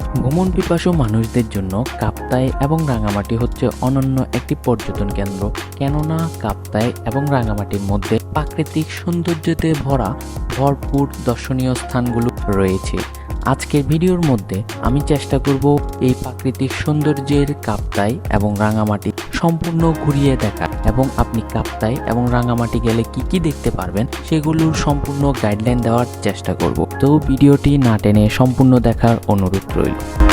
ভ্রমণ পিপাসু মানুষদের জন্য কাপ্তাই এবং রাঙামাটি হচ্ছে অনন্য একটি পর্যটন কেন্দ্র। কেননা কাপ্তাই এবং রাঙামাটির মধ্যে প্রাকৃতিক সৌন্দর্যতে ভরা, ভরপুর দর্শনীয় স্থানগুলো রয়েছে। আজকের ভিডিওর মধ্যে আমি চেষ্টা করব এই প্রাকৃতিক সৌন্দর্যের কাপ্তাই এবং রাঙামাটি সম্পূর্ণ ঘুরিয়ে দেখা এবং আপনি কাপ্তাই এবং রাঙামাটি গেলে কি কি দেখতে পারবেন সেগুলোর সম্পূর্ণ গাইডলাইন দেওয়ার চেষ্টা করব। তো ভিডিওটি না টেনে সম্পূর্ণ দেখার অনুরোধ রইল।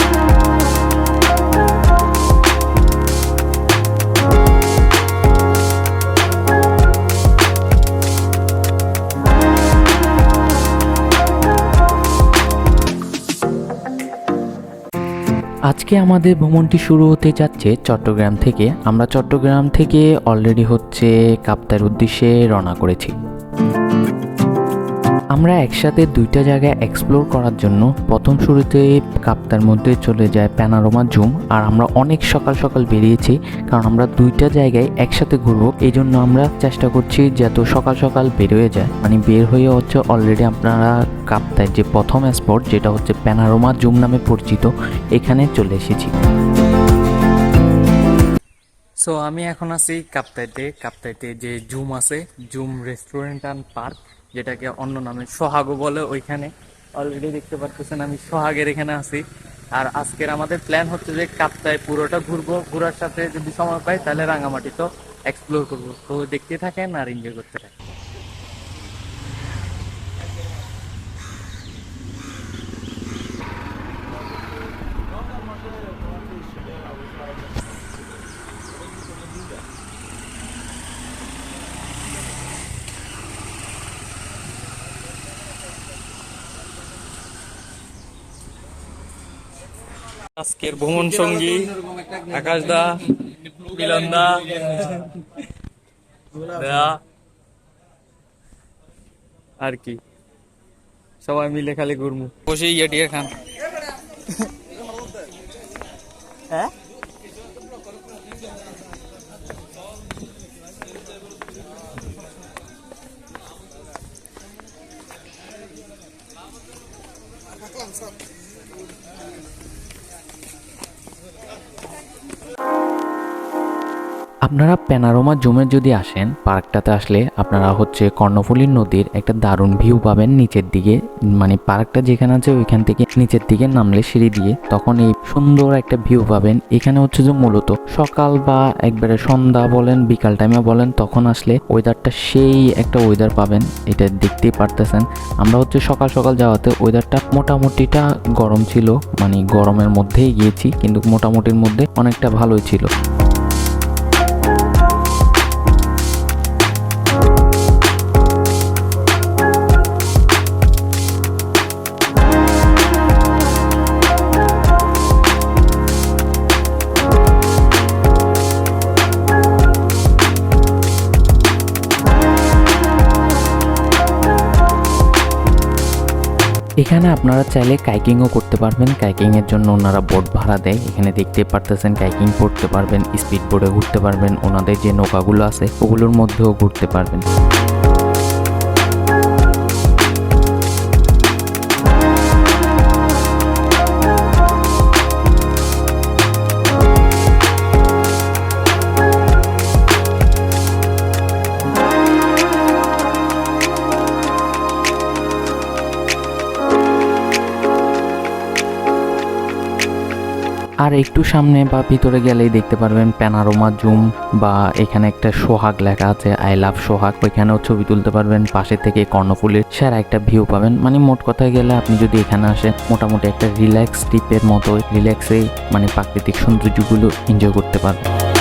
আজকে আমাদের ভ্রমণটি শুরু হতে যাচ্ছে চট্টগ্রাম থেকে। আমরা চট্টগ্রাম থেকে অলরেডি হচ্ছে কাপ্তার উদ্দেশ্যে রওনা করেছি। আমরা একসাথে দুইটা জায়গায় এক্সপ্লোর করার জন্য প্রথম শুরুতে কাপ্তার মধ্যে চলে যায় প্যানারোমা জুম আর আমরা অনেক সকাল সকাল বেরিয়েছি, কারণ আমরা দুইটা জায়গায় একসাথে ঘুরবো। এই জন্য আমরা চেষ্টা করছি যত সকাল সকাল বের হয়ে যায়। মানে বের হয়ে হচ্ছে অলরেডি আপনারা কাপ্তায় যে প্রথম স্পট যেটা হচ্ছে প্যানারোমা জুম নামে পরিচিত, এখানে চলে এসেছি। সো আমি এখন আছি কাপ্তাইতে। কাপ্তাইতে যে জুম আছে জুম রেস্টুরেন্ট অ্যান্ড পার্ক যেটাকে অন্য নামে সোহাগও বলে ওইখানে। অলরেডি দেখতে পাচ্ছেন আমি সোহাগের এখানে আছি। আর আজকের আমাদের প্ল্যান হচ্ছে যে কাপ্তায় পুরোটা ঘুরবো, ঘোরার সাথে যদি সময় পাই তাহলে রাঙামাটি তো এক্সপ্লোর করব। তো দেখতে থাকেন আর এনজয় করতে থাকেন। আজকের ভ্রমণ সঙ্গী আকাশ দা মিলন দা আর কি? সবাই মিলে খালি ঘুরমু। বসে ইয়ে টিয়ে খান। হ্যাঁ? আপনারা প্যানারোমা জুমে যদি আসেন, পার্কটাতে আসলে আপনারা হচ্ছে কর্ণফুলী নদীর একটা দারুণ ভিউ পাবেন নিচের দিকে। মানে পার্কটা যেখানে আছে ওইখান থেকে নিচের দিকে নামলে সিঁড়ি দিয়ে তখন এই সুন্দর একটা ভিউ পাবেন। এখানে হচ্ছে যে মূলত সকাল বা একবারে সন্ধ্যা বলেন, বিকাল টাইমে বলেন, তখন আসলে ওয়েদারটা সেই একটা ওয়েদার পাবেন। এটা দেখতেই পারতেছেন। আমরা হচ্ছে সকাল সকাল যাওয়াতে ওয়েদারটা মোটামুটিটা গরম ছিল। মানে গরমের মধ্যেই গিয়েছি, কিন্তু মোটামুটির মধ্যে অনেকটা ভালোই ছিল। এখানে আপনারা চাইলে কাইকিংও করতে পারবেন। কাইকিংয়ের জন্য ওনারা বোট ভাড়া দেয়। এখানে দেখতে পারতেছেন কাইকিং করতে পারবেন স্পিড বোর্ডে ঘুরতে পারবেন। ওনাদের যে নৌকাগুলো আছে, ওগুলোর মধ্যেও ঘুরতে পারবেন। আর একটু সামনে বা ভিতরে গেলেই দেখতে পারবেন প্যানারোমা জুম বা এখানে একটা সোহাগ লেখা আছে আই লাভ সোহাগ। ওইখানেও ছবি তুলতে পারবেন পাশে থেকে কর্ণফুলের সেরা একটা ভিউ পাবেন। মানে মোট কথায় গেলে আপনি যদি এখানে আসেন, মোটামুটি একটা রিল্যাক্স ট্রিপের মতো রিল্যাক্সে মানে প্রাকৃতিক সৌন্দর্যগুলো এনজয় করতে পারবেন।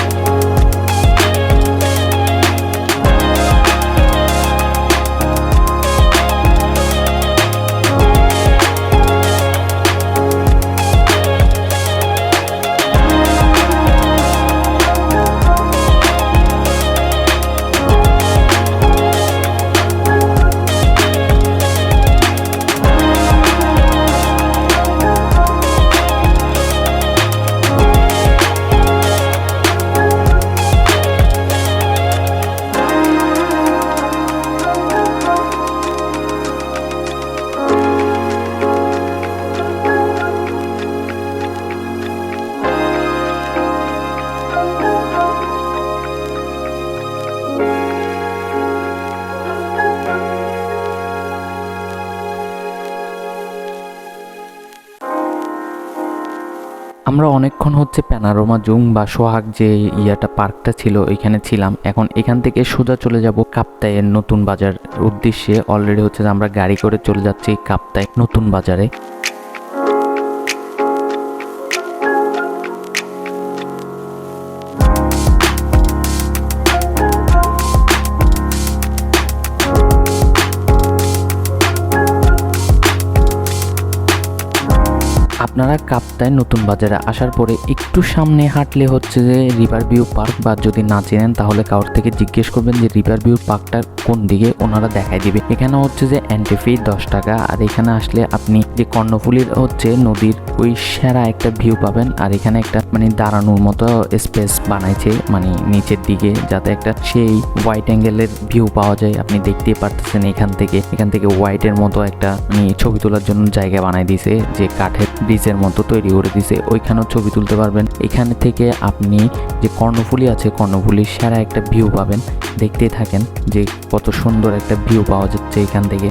আমরা অনেকক্ষণ হচ্ছে প্যানারোমা, জুম বা সোহাগ যে ইয়াটা পার্কটা ছিল ওইখানে ছিলাম। এখন এখান থেকে সোজা চলে যাব কাপ্তায়ের নতুন বাজার উদ্দেশ্যে। অলরেডি হচ্ছে আমরা গাড়ি করে চলে যাচ্ছি কাপ্তায় নতুন বাজারে। আপনারা কাপ্তায় নতুন বাজারে আসার পরে একটু সামনে হাঁটলে হচ্ছে যে রিভার ভিউ পার্ক বা যদি না চেনেন তাহলে কারোর থেকে জিজ্ঞেস করবেন যে রিভার ভিউ পার্কটা কোন দিকে ওনারা দেখাই দিবে। এখানে হচ্ছে যে এন্ট্রি ফি দশ টাকা, আর এখানে আসলে আপনি যে কর্ণফুলির হচ্ছে নদীর ওই সেরা একটা ভিউ পাবেন, আর এখানে একটা মানে দাঁড়ানোর মতো স্পেস বানাইছে মানে নিচের দিকে যাতে একটা সেই হোয়াইট অ্যাঙ্গেলের ভিউ পাওয়া যায়। আপনি দেখতেই পারতেছেন এখান থেকে এখান থেকে হোয়াইটের মতো একটা মানে ছবি তোলার জন্য জায়গা বানাই দিছে যে কাঠের ব্রিজের মতো তৈরি করে দিছে, ওইখানেও ছবি তুলতে পারবেন। এখানে থেকে আপনি যে কর্ণফুলি আছে, কর্ণফুলির সেরা একটা ভিউ পাবেন। দেখতেই থাকেন যে কত সুন্দর একটা ভিউ পাওয়া যাচ্ছে এখান থেকে।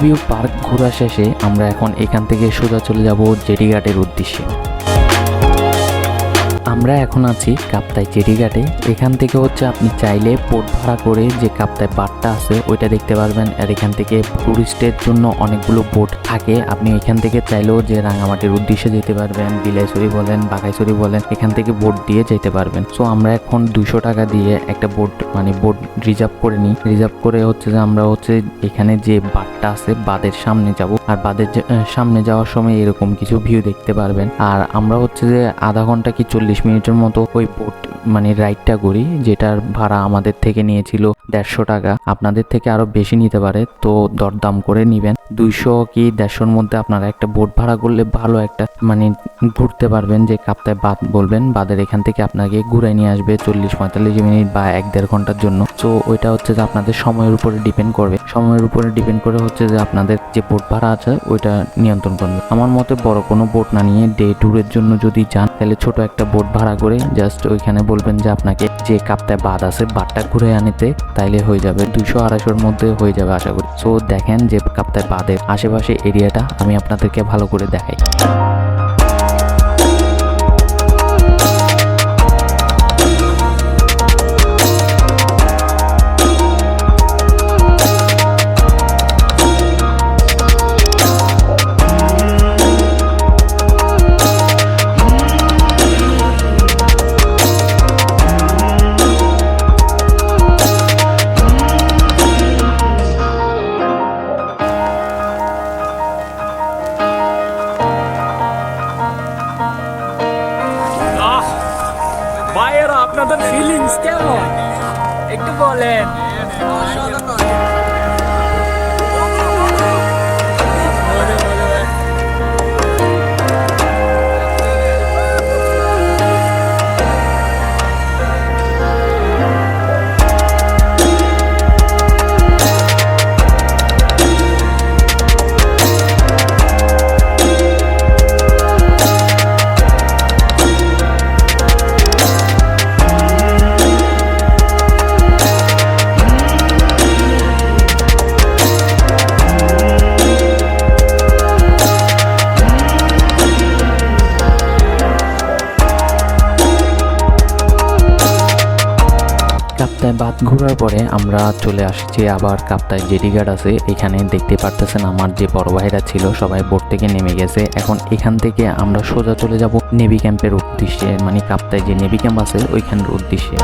ভিউ পার্ক ঘোরা শেষে আমরা এখন এখান থেকে সোজা চলে যাব জেডিঘাটের উদ্দেশ্যে। আমরা এখন আছি কাপ্তাই জেডিঘাটে এখান থেকে হচ্ছে আপনি চাইলে বোট ভাড়া করে যে কাপ্তাই বাটটা আছে, ওইটা দেখতে পারবেন। আর এখান থেকে টুরিস্টের জন্য অনেকগুলো বোট থাকে। আপনি এখান থেকে চাইলেও যে রাঙামাটির উদ্দেশ্যে যেতে পারবেন, বিলাইছড়ি বলেন, বাঘাইছড়ি বলেন, এখান থেকে বোট দিয়ে যেতে পারবেন। সো আমরা এখন দুশো টাকা দিয়ে একটা বোট মানে বোট রিজার্ভ করে নিই। রিজার্ভ করে হচ্ছে যে আমরা হচ্ছে এখানে যে বাঁধটা আছে, বাঁধের সামনে যাব। আর বাঁধের সামনে যাওয়ার সময় এরকম কিছু ভিউ দেখতে পারবেন। আর আমরা হচ্ছে যে আধা ঘণ্টা কি চল্লিশ মিনিটের মতো ওই বোট মানে রাইডটা করি, যেটার ভাড়া আমাদের থেকে নিয়েছিল দেড়শো টাকা। আপনাদের থেকে আরও বেশি নিতে পারে, তো দরদাম করে নিবেন। দুইশো কি দেড়শোর মধ্যে আপনারা একটা বোট ভাড়া করলে ভালো একটা মানে ঘুরতে পারবেন যে কাপ্তায় বাদ বলবেন বাদের এখান থেকে আপনাকে ঘুরে নিয়ে আসবে চল্লিশ পঁয়তাল্লিশ মিনিট বা এক দেড় ঘণ্টার জন্য। তো ওইটা হচ্ছে যে আপনাদের সময়ের উপরে ডিপেন্ড করবে। সময়ের উপরে ডিপেন্ড করে হচ্ছে যে আপনাদের যে বোট ভাড়া আছে, ওইটা নিয়ন্ত্রণ করবে। আমার মতে বড় কোনো বোট না নিয়ে ডে ট্যুরের জন্য যদি যান, তাহলে ছোট একটা বোট ভাড়া করে জাস্ট ওইখানে বলবেন যে আপনাকে যে কাপ্তায় বাদ আছে বাদটা ঘুরে আনিতে, তাইলে হয়ে যাবে দুশো আড়াইশোর মধ্যে হয়ে যাবে আশা করি। সো দেখেন যে কাপ্তায় বাদের আশেপাশে এরিয়াটা আমি আপনাদেরকে ভালো করে দেখাই। ঘোরার পরে আমরা চলে আসছি আবার কাপ্তায় গার্ড আছে। এখানে দেখতে পারতেছেন আমার যে বড় ভাইরা ছিল, সবাই বোট থেকে নেমে গেছে। এখন এখান থেকে আমরা সোজা চলে যাব নেভি ক্যাম্পের উদ্দেশ্যে মানে কাপ্তায় যে নেভি ক্যাম্প আছে, ওইখানের উদ্দেশ্যে।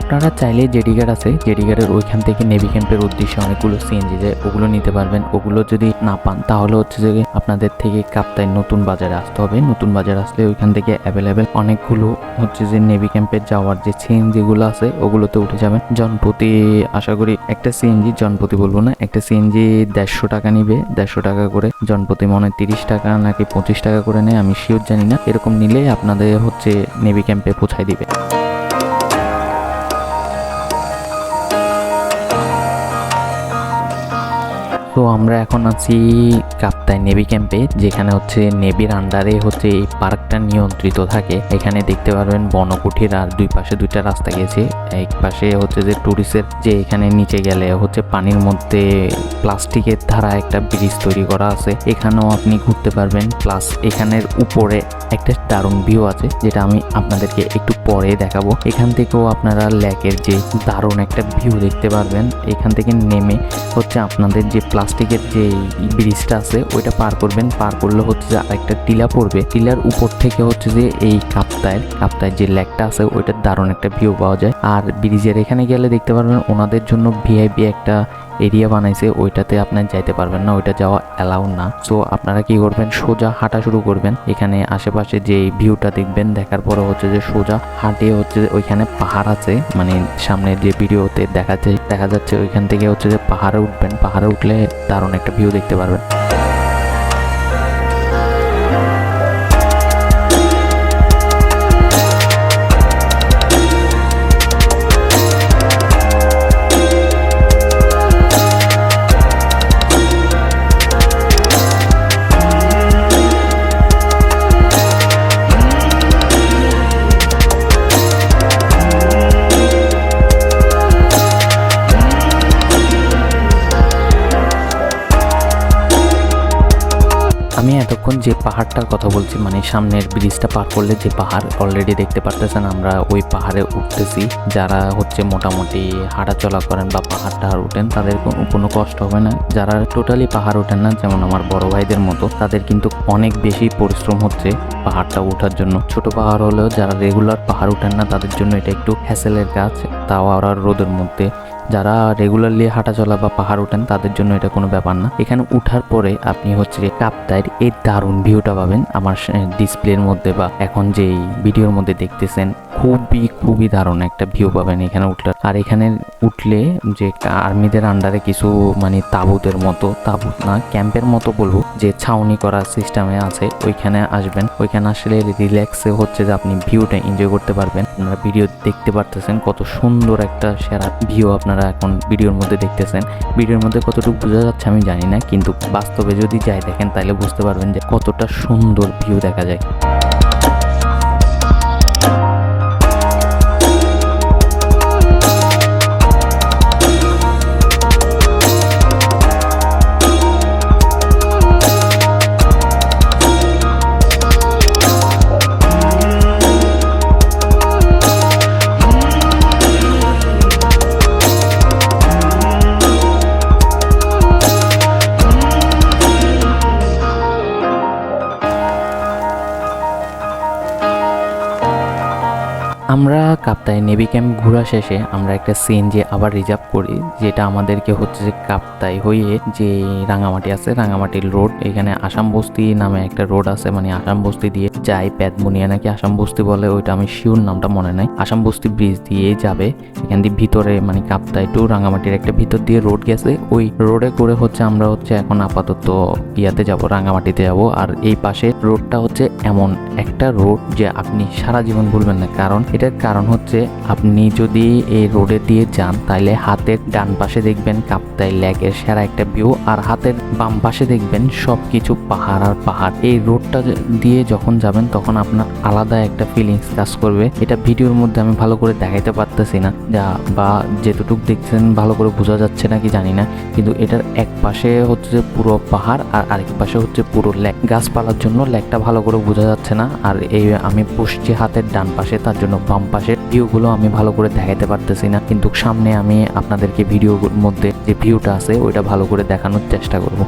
আপনারা চাইলে জেডিগার আছে জেডিগারের ওইখান থেকে নেভি ক্যাম্পের উদ্দেশ্যে অনেকগুলো সিএনজি যায়, ওগুলো নিতে পারবেন। ওগুলো যদি না পান, তাহলে হচ্ছে যে আপনাদের থেকে কাপ্তায় নতুন বাজারে আসতে হবে। নতুন বাজার আসলে ওইখান থেকে অ্যাভেলেবেল অনেকগুলো হচ্ছে যে নেভি ক্যাম্পের যাওয়ার যে সিএনজিগুলো আছে, ওগুলোতে উঠে যাবেন। জনপ্রতি আশা করি একটা সিএনজি জনপ্রতি বলব না, একটা সিএনজি দেড়শো টাকা নিবে। দেড়শো টাকা করে জনপ্রতি মনে তিরিশ টাকা নাকি পঁচিশ টাকা করে নেয়, আমি শিওর জানি না। এরকম নিলে আপনাদের হচ্ছে নেভি ক্যাম্পে পৌঁছায় দিবে। তো আমরা এখন আছি কাপ্তাই নেভি ক্যাম্পে, যেখানে হচ্ছে নেভির আন্ডারে হচ্ছে এই পার্কটা নিয়ন্ত্রিত থাকে। এখানে দেখতে পারবেন বনকুঠির আর দুই পাশে দুইটা রাস্তা গেছে। এক পাশে হচ্ছে যে ট্যুরিস্টের যে এখানে নিচে গেলে হচ্ছে পানির মধ্যে প্লাস্টিকের ধারা একটা ব্রিজ তৈরি করা আছে। এখানেও আপনি ঘুরতে পারবেন। প্লাস এখানের উপরে একটা দারুণ ভিউ আছে, যেটা আমি আপনাদেরকে একটু পরে দেখাবো। এখান থেকেও আপনারা লেকের যে দারুণ একটা ভিউ দেখতে পারবেন। এখান থেকে নেমে হচ্ছে আপনাদের যে প্লাস্টিকের যে ব্রিজটা আছে, ওইটা পার করবেন। পার করলে হচ্ছে যে আরেকটা টিলা পড়বে। টিলার উপর থেকে হচ্ছে যে এই কাপ্তায়ের কাপ্তায়ের যে লেকটা আছে, ওইটার দারুণ একটা ভিউ পাওয়া যায়। আর ব্রিজের এখানে গেলে দেখতে পারবেন ওনাদের জন্য ভিআইপি একটা এরিয়া বানাইছে, ওইটাতে আপনার যাইতে পারবেন না, ওইটা যাওয়া অ্যালাউ না। সো আপনারা কি করবেন? সোজা হাঁটা শুরু করবেন। এখানে আশেপাশে যে ভিউটা দেখবেন, দেখার পরে হচ্ছে যে সোজা হাঁটে হচ্ছে যে ওইখানে পাহাড় আছে। মানে সামনে যে ভিডিওতে দেখা যায় দেখা যাচ্ছে ওইখান থেকে হচ্ছে যে পাহাড়ে উঠবেন। পাহাড়ে উঠলে দারুণ একটা ভিউ দেখতে পারবেন। যে পাহাড়টার কথা বলছি মানে সামনের ব্রিজটা পার করলে যে পাহাড় অলরেডি দেখতে পারতেছেন, আমরা ওই পাহাড়ে উঠতেছি। যারা হচ্ছে মোটামুটি হাঁটা চলা করেন বা পাহাড় টাহাড় উঠেন, তাদের কোনো কষ্ট হবে না। যারা টোটালি পাহাড় ওঠেন না, যেমন আমার বড় ভাইদের মতো, তাদের কিন্তু অনেক বেশি পরিশ্রম হচ্ছে পাহাড়টা ওঠার জন্য। ছোট পাহাড় হলেও যারা রেগুলার পাহাড় উঠেন না, তাদের জন্য এটা একটু হ্যাসেলের কাজ। তাও ওরা রোদের মধ্যে যারা রেগুলারলি হাঁটাচলা বা পাহাড় ওঠেন, তাদের জন্য এটা কোনো ব্যাপার না। এখানে উঠার পরে আপনি হচ্ছে যে কাপ্তায়ের এই দারুণ ভিউটা পাবেন। আমার ডিসপ্লের মধ্যে বা এখন যেই ভিডিওর মধ্যে দেখতেছেন খুবই খুবই দারুণ একটা ভিউ পাবেন এখানে উঠলে। আর এখানে উঠলে যে আর্মিদের আন্ডারে কিছু মানে তাঁবুতের মতো তাঁবুত না ক্যাম্পের মতো বলব, যে ছাউনি করা সিস্টেমে আছে, ওইখানে আসবেন। ওইখানে আসলে রিল্যাক্সে হচ্ছে যে আপনি ভিউটা এনজয় করতে পারবেন। আপনারা ভিডিও দেখতে পারতেছেন কত সুন্দর একটা সেরা ভিউ আপনারা এখন ভিডিওর মধ্যে দেখতেছেন। ভিডিওর মধ্যে কতটুকু বোঝা যাচ্ছে আমি জানি না, কিন্তু বাস্তবে যদি যাই দেখেন তাহলে বুঝতে পারবেন যে কতটা সুন্দর ভিউ দেখা যায়। আমরা কাপ্তাই নেভি ক্যাম্প ঘোরা শেষে আমরা একটা সিএনজি আবার রিজার্ভ করি, যেটা আমাদেরকে হচ্ছে যে কাপ্তাই হয়ে যে রাঙামাটি আছে রাঙামাটির রোড এখানে আসাম বস্তি নামে একটা রোড আছে মানে আসাম বস্তি দিয়ে যায় প্যাদমুনিয়া নাকি আসাম বস্তি বলে, ওইটা আমি শিওর নামটা মনে নাই। আসাম বস্তি ব্রিজ দিয়ে যাবে, এখান দিয়ে ভিতরে মানে কাপ্তাই টু রাঙামাটির একটা ভিতর দিয়ে রোড গেছে। ওই রোডে করে হচ্ছে আমরা হচ্ছে এখন আপাতত ইয়াতে যাব, রাঙামাটিতে যাব। আর এই পাশে রোডটা হচ্ছে এমন একটা রোড যে আপনি সারা জীবন ভুলবেন না, কারণ এটার কারণ হচ্ছে আপনি যদি এই রোডে দিয়ে যান তাহলে হাতের ডান পাশে দেখবেন কাপ্তাই লেকের সেরা একটা ভিউ আর হাতের বাম পাশে দেখবেন সব কিছু পাহাড় আর পাহাড়। এই রোডটা দিয়ে যখন যাবেন, তখন আপনার আলাদা একটা ফিলিংস কাজ করবে। এটা ভিডিওর মধ্যে আমি ভালো করে দেখাইতে পারতেছি না। যা বা যেতটুক দেখছেন, ভালো করে বোঝা যাচ্ছে নাকি জানি না। কিন্তু এটার এক পাশে হচ্ছে পুরো পাহাড়, আর আরেক পাশে হচ্ছে পুরো লেক। গাছপালার জন্য লেকটা ভালো করে বোঝা যাচ্ছে না, আর এই আমি বসছি হাতের ডান পাশে, তার জন্য বাম পাশের ভিউগুলো আমি ভালো করে দেখাতে পারতেছি না। কিন্তু সামনে আমি আপনাদেরকে ভিডিওর মধ্যে যে ভিউটা আছে, ওইটা ভালো করে দেখানোর চেষ্টা করব।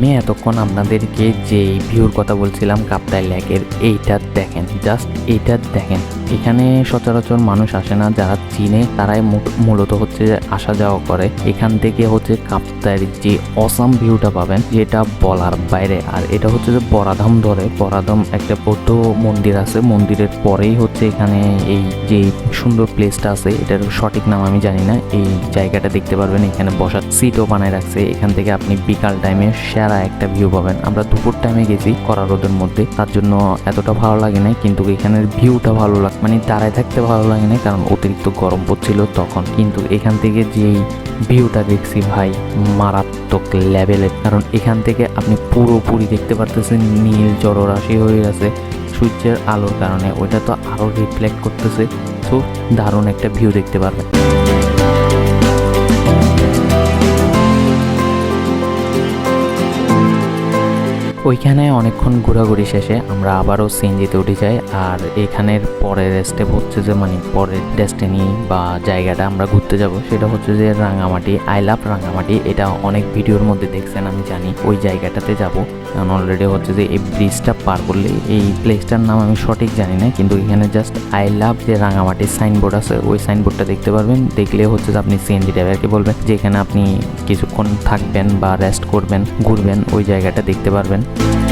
আমি এতক্ষণ আপনাদেরকে যে ভিউর কথা বলছিলাম কাপ্তাই লেকের এইটা দেখেন জাস্ট এইটা দেখেন। এখানে সচরাচর মানুষ আসে না, যারা চিনে, তারাই মূলত হচ্ছে আসা যাওয়া করে। এখান থেকে হচ্ছে কাপ্তাইয়ের যে অসাম ভিউটা পাবেন, যেটা বলার বাইরে। আর এটা হচ্ছে যে বরাধাম ধরে, বরাধাম একটা বৌদ্ধ মন্দির আছে। মন্দিরের পরেই হচ্ছে এখানে এই যে সুন্দর প্লেসটা আছে, এটার সঠিক নাম আমি জানি না। এই জায়গাটা দেখতে পারবেন, এখানে বসার সিটও বানায় রাখছে। এখান থেকে আপনি বিকাল টাইমে সেরা একটা ভিউ পাবেন। আমরা দুপুর টাইমে গেছি কড়া রোদের মধ্যে, তার জন্য এতটা ভালো লাগে না কিন্তু এখানের ভিউটা ভালো লাগে মানে দাঁড়ায় থাকতে ভালো লাগে না, কারণ অতিরিক্ত গরম পড়ছিল তখন। কিন্তু এখান থেকে যেই ভিউটা দেখছি ভাই, মারাত্মক লেভেলের কারণ এখান থেকে আপনি পুরোপুরি দেখতে পারতেছেন নীল জলরাশি হয়ে গেছে সূর্যের আলোর কারণে। ওইটা তো আরও রিফ্লেক্ট করতেছে। তো দারুণ একটা ভিউ দেখতে পারবেন। ওইখানে অনেকক্ষণ ঘোরাঘুরি শেষে আমরা আবারও সিএনজিতে উঠে যাই, আর এখানের পরের স্টেপ হচ্ছে যে মানে পরের ডেস্টিনি বা জায়গাটা আমরা ঘুরতে যাব, সেটা হচ্ছে যে রাঙামাটি আই লাভ রাঙামাটি। এটা অনেক ভিডিওর মধ্যে দেখছেন, আমি জানি ওই জায়গাটাতে যাব। কারণ অলরেডি হচ্ছে যে এই ব্রিজটা পার করলে, এই প্লেসটার নাম আমি সঠিক জানি না, কিন্তু এখানে জাস্ট আই লাভ যে রাঙামাটি সাইনবোর্ড আছে, ওই সাইনবোর্ডটা দেখতে পারবেন। দেখলে হচ্ছে যে আপনি সিএনজি ড্রাইভারকে বলবেন যে এখানে আপনি কিছুক্ষণ থাকবেন বা রেস্ট করবেন, ঘুরবেন, ওই জায়গাটা দেখতে পারবেন। আমি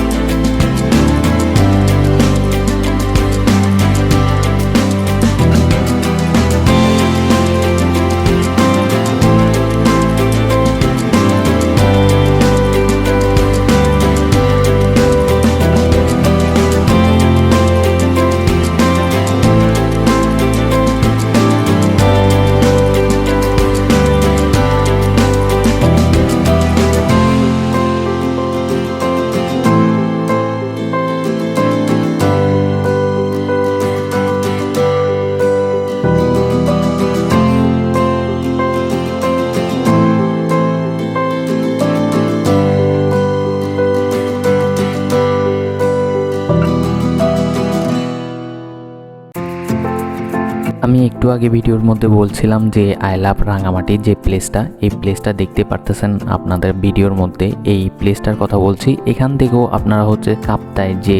আগে ভিডিওর মধ্যে বলছিলাম যে আই লাভ রাঙামাটির যে প্লেসটা এই প্লেসটা দেখতে পারতেছেন আপনাদের ভিডিওর মধ্যে। এই প্লেসটার কথা বলছি। এখান থেকেও আপনারা হচ্ছে কাপ্তায় যে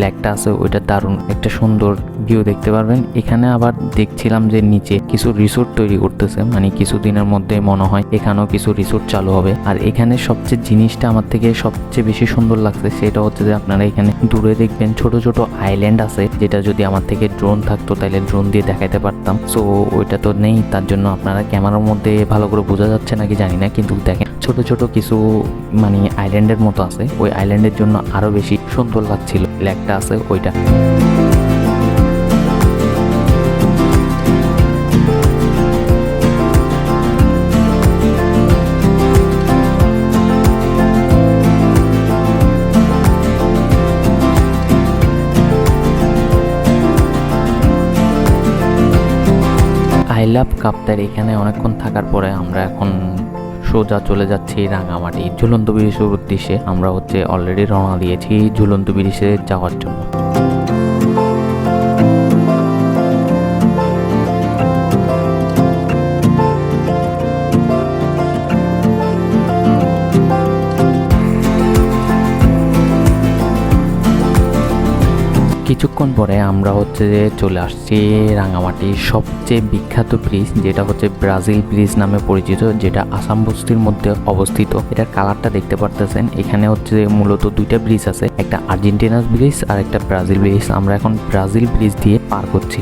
লেকটা আছে, ওইটা দারুণ একটা সুন্দর ভিউ দেখতে পারবেন। এখানে আবার দেখছিলাম যে নিচে কিছু রিসোর্ট তৈরি করতেছে মানে কিছুদিনের মধ্যে মনে হয় এখানেও কিছু রিসোর্ট চালু হবে। আর এখানে সবচেয়ে জিনিসটা আমার থেকে সবচেয়ে বেশি সুন্দর লাগছে, সেটা হচ্ছে যে আপনারা এখানে দূরে দেখবেন ছোট ছোট আইল্যান্ড আছে, যেটা যদি আমার থেকে ড্রোন থাকতো তাহলে ড্রোন দিয়ে দেখাতে পারতাম। সো ওইটা তো নেই, তার জন্য আপনারা ক্যামেরার মধ্যে ভালো করে বোঝা যাচ্ছে নাকি জানি না, কিন্তু দেখেন ছোট ছোট কিছু মানে আইল্যান্ডের মতো আছে। ওই আইল্যান্ডের জন্য আরও বেশি সুন্দর লাগছিল। লেকটা আছে ওইটা। লাভ কাপ্তার এখানে অনেকক্ষণ থাকার পরে আমরা এখন সোজা চলে যাচ্ছি রাঙামাটি ঝুলন্ত ব্রিজের উদ্দেশ্যে। আমরা হচ্ছে অলরেডি রওনা দিয়েছি ঝুলন্ত ব্রিজে যাওয়ার জন্য। কিছুক্ষণ পরে আমরা হচ্ছে যে চলে আসছি রাঙামাটির সবচেয়ে বিখ্যাত ব্রিজ যেটা হচ্ছে ব্রাজিল ব্রিজ নামে পরিচিত, যেটা আসাম বস্তির মধ্যে অবস্থিত। এটার কালারটা দেখতে পারতেছেন। এখানে হচ্ছে যে মূলত দুইটা ব্রিজ আছে, একটা আর্জেন্টিনার ব্রিজ আর একটা ব্রাজিল ব্রিজ আমরা এখন ব্রাজিল ব্রিজ দিয়ে পার করছি।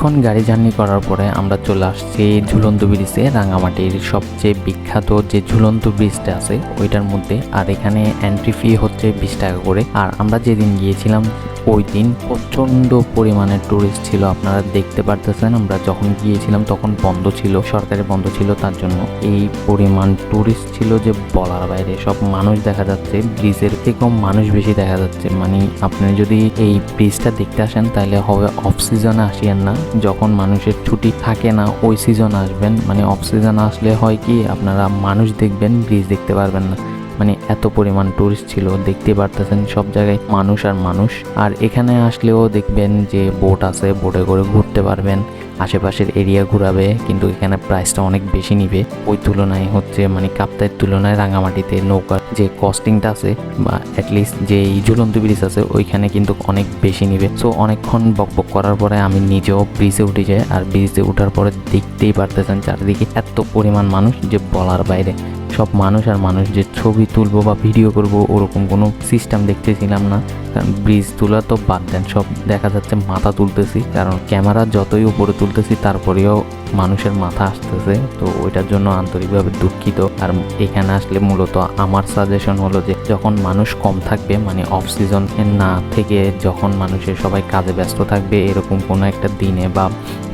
অনেকক্ষণ গাড়ি জার্নি করার পরে আমরা চলে আসছি ঝুলন্ত ব্রিজে রাঙামাটির সবচেয়ে বিখ্যাত যে ঝুলন্ত ব্রিজটা আছে, ওইটার মধ্যে। আর এখানে এন্ট্রি ফি হচ্ছে বিশ টাকা করে। আর আমরা যেদিন গিয়েছিলাম, ওই দিন প্রচণ্ড পরিমাণে টুরিস্ট ছিল। আপনারা দেখতে পারতেছেন, আমরা যখন গিয়েছিলাম তখন বন্ধ ছিল সরকারি বন্ধ ছিল, তার জন্য এই পরিমাণ টুরিস্ট ছিল যে বলার বাইরে। সব মানুষ দেখা যাচ্ছে, ব্রিজের থেকেও মানুষ বেশি দেখা যাচ্ছে। মানে আপনি যদি এই ব্রিজটা দেখতে আসেন, তাহলে হবে অফ সিজনে আসিয়েন না। যখন মানুষের ছুটি থাকে না, ওই সিজন আসবেন। মানে অফ সিজন আসলে হয় কি, আপনারা মানুষ দেখবেন ব্রিজ দেখতে পারবেন না। মানে এত পরিমাণ টুরিস্ট ছিল দেখতে পারতেছেন সব জায়গায় মানুষ আর মানুষ। আর এখানে আসলেও দেখবেন যে বোট আছে বোটে করে ঘুরতে পারবেন। আশেপাশের এরিয়া ঘুরাবে, কিন্তু এখানে প্রাইসটা অনেক বেশি নিবে। ওই তুলনায় হচ্ছে মানে কাপ্তায়ের তুলনায় রাঙামাটিতে নৌকার যে কস্টিংটা আছে বা অ্যাটলিস্ট যে ঝুলন্ত ব্রিজ আছে, ওইখানে কিন্তু অনেক বেশি নিবে। সো অনেকক্ষণ বকবক করার পরে আমি নিজেও ব্রিজে উঠে যাই, আর ব্রিজে ওঠার পরে দেখতেই পারতেছেন চারিদিকে এত পরিমাণ মানুষ যে বলার বাইরে। সব মানুষ আর মানুষ যে ছবি তুলবো বা ভিডিও করব, ওরকম কোনো সিস্টেম দেখতেছিলাম না। কারণ ব্রিজ তোলা তো বাদ দেন, সব দেখা যাচ্ছে মাথা তুলতেছি। কারণ ক্যামেরা যতই উপরে তুলতেছি, তারপরেও মানুষের মাথা আসতেছে। তো ওইটার জন্য আন্তরিকভাবে দুঃখিত। আর এখানে আসলে মূলত আমার সাজেশন হলো যে, যখন মানুষ কম থাকবে মানে অফ সিজন না থেকে যখন মানুষের সবাই কাজে ব্যস্ত থাকবে, এরকম কোনো একটা দিনে বা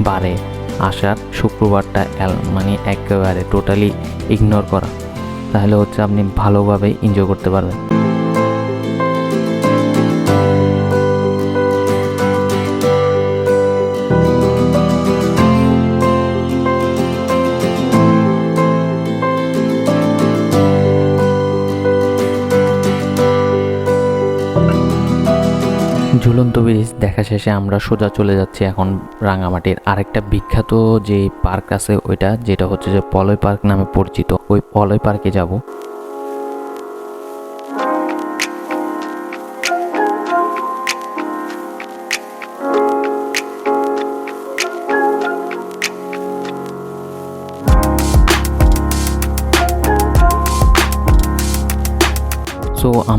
বারে আসার শুক্রবারটা মানে একেবারে টোটালি ইগনোর করা। তাহলে হচ্ছে আপনি ভালোভাবে এনজয় করতে পারবেন। ঝুলন্ত ব্রিজ দেখা শেষে আমরা সোজা চলে যাচ্ছি এখন রাঙামাটির আরেকটা বিখ্যাত যে পার্ক আছে ওইটা, যেটা হচ্ছে যে পলয় পার্ক নামে পরিচিত। ওই পলয় পার্কে যাব।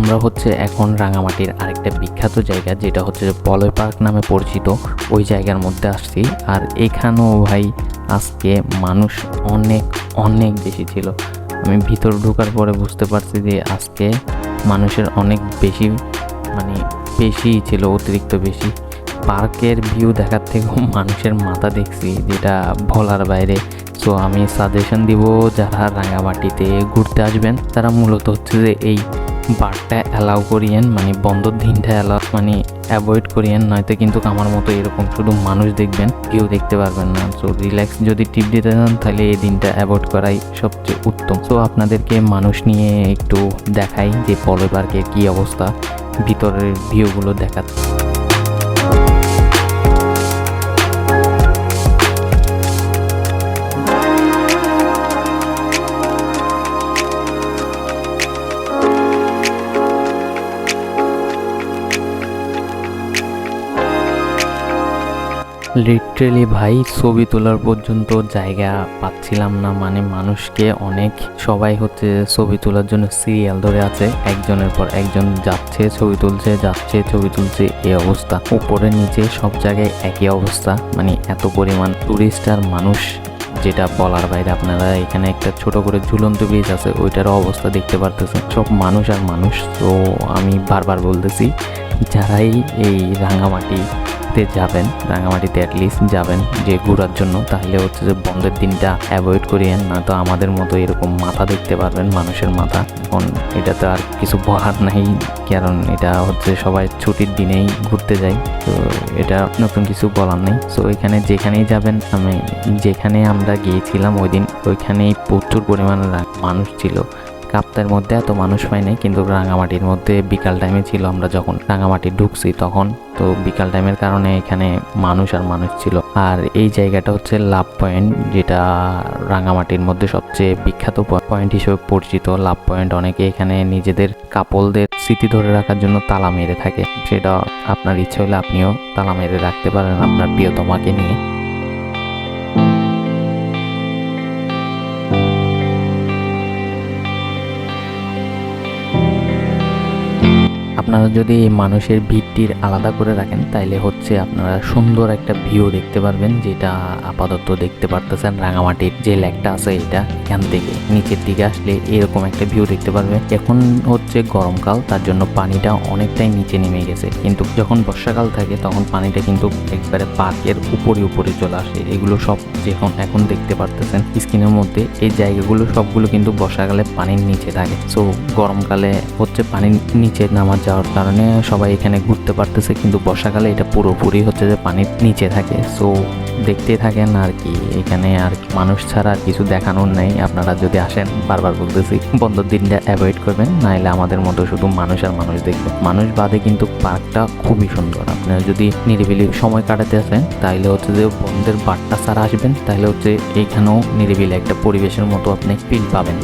আমরা হচ্ছে এখন রাঙামাটির আরেকটা বিখ্যাত জায়গা, যেটা হচ্ছে পলয় পার্ক নামে পরিচিত। ওই জায়গার মধ্যে আসছি। আর এখানেও ভাই আজকে মানুষ অনেক অনেক বেশি ছিল। আমি ভিতর ঢোকার পরে বুঝতে পারছি যে আজকে মানুষের অনেক বেশি মানে বেশি ছিল, অতিরিক্ত বেশি। পার্কের ভিউ দেখার থেকেও মানুষের মাথা দেখছি, যেটা বলার বাইরে। সো আমি সাজেশন দিব, যারা রাঙামাটিতে ঘুরতে আসবেন, তারা মূলত হচ্ছে যে এই বারটা অ্যালাউ করিয়েন মানে বন্ধর দিনটা অ্যালাউ মানে অ্যাভয়েড করিয়েন, নয়তো কিন্তু আমার মতো এরকম শুধু মানুষ দেখবেন, কেউ দেখতে পারবেন না। সো রিল্যাক্স যদি টিপ দিতে চান, তাহলে এই দিনটা অ্যাভয়েড করাই সবচেয়ে উত্তম। সো আপনাদেরকে মানুষ নিয়ে একটু দেখাই যে পলয় পার্কের কী অবস্থা, ভিতরের ভিউগুলো দেখা লিটারেলি ভাই, ছবি তোলার পর্যন্ত জায়গা পাচ্ছিলাম না। মানে মানুষকে অনেক, সবাই হচ্ছে ছবি তোলার জন্য সিরিয়াল ধরে আছে। একজনের পর একজন যাচ্ছে, ছবি তুলছে, যাচ্ছে, ছবি তুলছে, এই অবস্থা। উপরে, নিচে সব জায়গায় একই অবস্থা। মানে এত পরিমাণ টুরিস্ট আর মানুষ, যেটা বলার বাইরে আপনারা এখানে একটা ছোট করে ঝুলন্ত ব্রিজ আছে ওইটারও অবস্থা দেখতে পারতেছেন। সব মানুষ আর মানুষ, তো আমি বারবার বলতেছি, যারাই এই রাঙামাটিতে যাবেন, রাঙামাটিতে অ্যাটলিস্ট যাবেন, যে ঘোরার জন্য, তাহলে হচ্ছে যে বন্ধের দিনটা অ্যাভয়েড করিয়েন না তো আমাদের মতো এরকম মাথা দেখতে পারবেন, মানুষের মাথা। এখন এটা তো আর কিছু বলার নাই, কারণ এটা হচ্ছে সবাই ছুটির দিনেই ঘুরতে যায়, তো এটা নতুন কিছু বলার নেই। সো এখানে যেখানেই যাবেন, আমি যেখানে আমরা গিয়েছিলাম ওই দিন, ওইখানেই প্রচুর পরিমাণে মানুষ ছিল। কাপ্তার মধ্যে এত মানুষ পাই নাই, কিন্তু রাঙামাটির মধ্যে বিকাল টাইমে ছিল আমরা যখন রাঙামাটি ঢুকছি তখন, তো বিকাল টাইমের কারণে এখানে মানুষ আর মানুষ ছিল। আর এই জায়গাটা হচ্ছে লাভ পয়েন্ট, যেটা রাঙামাটির মধ্যে সবচেয়ে বিখ্যাত পয়েন্ট হিসেবে পরিচিত। লাভ পয়েন্ট অনেকে এখানে নিজেদের কাপলদের স্মৃতি ধরে রাখার জন্য তালা মেরে থাকে। সেটা আপনার ইচ্ছে হলে আপনিও তালা মেরে রাখতে পারেন আপনার প্রিয়তমাকে নিয়ে। আপনারা যদি মানুষের ভিড়টির আলাদা করে রাখেন, তাইলে হচ্ছে আপনারা সুন্দর একটা ভিউ দেখতে পারবেন, যেটা আপাতত দেখতে পারতেছেন রাঙামাটির যে লেকটা আছে এটা। এখান থেকে নিচের দিকে আসলে এরকম একটা ভিউ দেখতে পারবেন। এখন হচ্ছে গরমকাল, তার জন্য পানিটা অনেকটাই নিচে নেমে গেছে। কিন্তু যখন বর্ষাকাল থাকে, তখন পানিটা কিন্তু একবারে পার্কের উপরে উপরে চলে আসে। এগুলো সব যখন এখন দেখতে পারতেছেন, স্ক্রিনের মধ্যে এই জায়গাগুলো, সবগুলো কিন্তু বর্ষাকালে পানির নিচে থাকে। সো গরমকালে হচ্ছে পানির নিচে নামা যাওয়ার কারণে সবাই এখানে ঘুরতে পারতেছে, কিন্তু বর্ষাকালে এটা পুরোপুরি হচ্ছে যে পানির নিচে থাকে। সো দেখতে থাকেন আর কি, এখানে আর মানুষ ছাড়া আর কিছু দেখানোর নেই। আপনারা যদি আসেন, বারবার বলতেছি, বন্ধর দিনটা অ্যাভয়েড করবেন নাহলে আমাদের মতো শুধু মানুষ আর মানুষ দেখবে মানুষ বাদে কিন্তু পার্কটা খুবই সুন্দর। আপনারা যদি নিরিবিলি সময় কাটাতে আসেন তাহলে হচ্ছে যে বন্ধের বারটা ছাড়া আসবেন তাহলে হচ্ছে এইখানেও নিরিবিলি একটা পরিবেশের মতো আপনি ফিল পাবেন।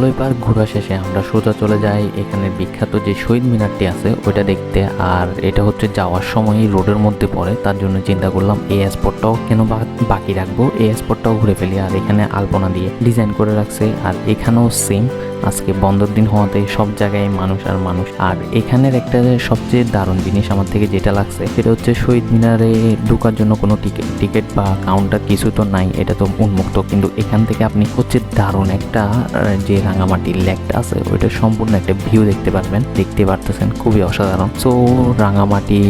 পলয় পার্ক ঘোরা শেষে আমরা সোজা চলে যাই এখানে বিখ্যাত যে শহীদ মিনারটি আছে, ওইটা দেখতে। আর এটা হচ্ছে যাওয়ার সময়ই রোডের মধ্যে পড়ে, তার জন্য চিন্তা করলাম এই স্পটটাও কেন বাকি রাখব? এই স্পটটাও ঘুরে ফেলি। আর এখানে আলপনা দিয়ে ডিজাইন করে রাখছে। আর এখানেও সেম আজকে বন্ধর দিন হওয়াতে সব জায়গায় মানুষ আর মানুষ। আর এখানের একটা সবচেয়ে দারুণ জিনিস আমার থেকে যেটা লাগছে, সেটা হচ্ছে শহীদ মিনারে ঢোকার জন্য কোনো টিকিট টিকিট বা কাউন্টার কিছু তো নাই, এটা তো উন্মুক্ত। কিন্তু এখান থেকে আপনি হচ্ছে দারুণ একটা যে রাঙামাটির লেকটা আছে, ওইটা সম্পূর্ণ একটা ভিউ দেখতে পারবেন। দেখতে পারতেছেন, খুবই অসাধারণ। সো রাঙামাটি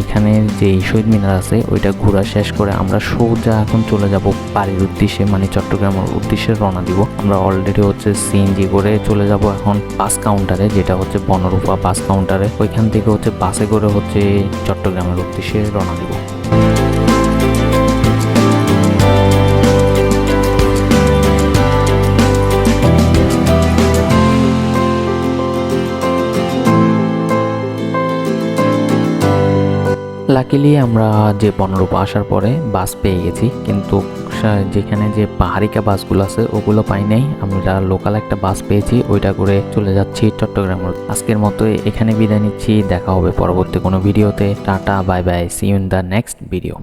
এখানে যে শহীদ মিনার আছে, ওইটা ঘোরা শেষ করে আমরা সোজা এখন চলে যাব বাড়ির উদ্দেশ্যে মানে চট্টগ্রামের উদ্দেশ্যে রওনা দিব। আমরা অলরেডি হচ্ছে সিএনজি করে চলে যাব এখন বাস কাউন্টারে যেটা হচ্ছে বনরূপা বাস কাউন্টারে ওইখান থেকে হচ্ছে বাসে করে হচ্ছে চট্টগ্রামের উদ্দেশ্যে রওনা দিব। লাকিলি আমরা যে বনরূপা আসার পরে বাস পেয়ে গেছি। কিন্তু যেখানে যে পাহাড়িকা বাসগুলো আছে, ওগুলো পাই নাই। আমরা লোকাল একটা বাস পেয়েছি, ওইটা করে চলে যাচ্ছি চট্টগ্রাম আজকের মতো এখানে বিদায় নিচ্ছি। দেখা হবে পরবর্তী কোনো ভিডিওতে tata bye bye see you in the next video